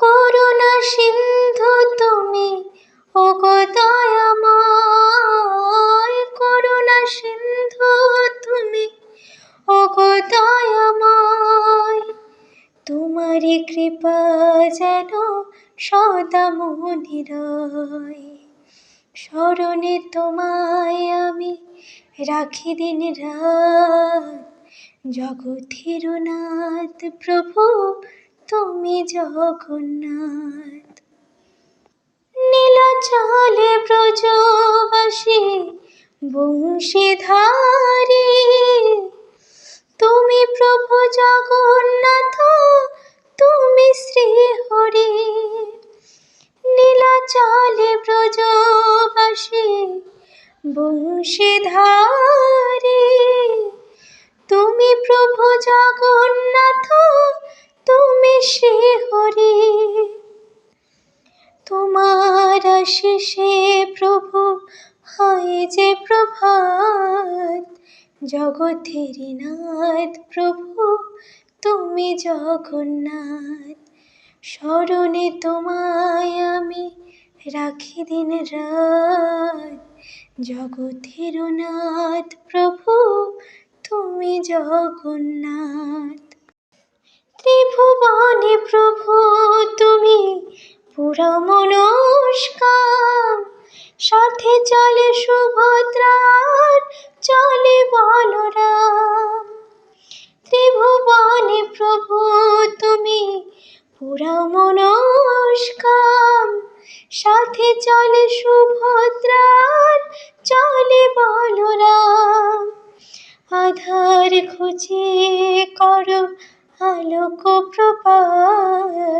করুণা সিন্ধু তুমি ও গো দয়াময় করুণা সিন্ধু তুমি ও গো দয়াময়। তোমারই কৃপা যেন সদা মনিরয় স্মরণে তোমায় আমি রাখি দিন রাত। জগতের নাথ প্রভু তুমি জগন্নাথ। নীলাচলে ব্রজবাসী বংশীধারী। তুমি প্রভু জগন্নাথ তুমি শ্রী হরি নীলাচলে ব্রজবাসী আশিসে প্রভু হয় যে প্রভাত। জগতের নাথ প্রভু, তুমি জগন্নাথ। স্মরণে তোমায় আমি রাখি দিন রাত। জগতের নাথ প্রভু, তুমি জগন্নাথ। ত্রিভুবনে প্রভু, তুমি সাথে চলে সুভদ্রার, চলে বলরাম। ত্রিভুবনে প্রভু তুমি, পুরা মনস্কাম। সাথে চলে সুভদ্রার, চলে বলরাম। আধার খুঁজে করো আলোক প্রপাত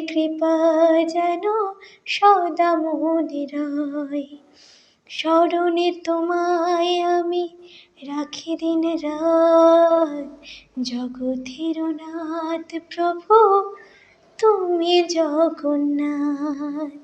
কৃপা যেন সদা মনিরয় স্মরণে তোমায় আমি রাখি দিন রাত। জগতের নাথ প্রভু, তুমি জগন্নাথ।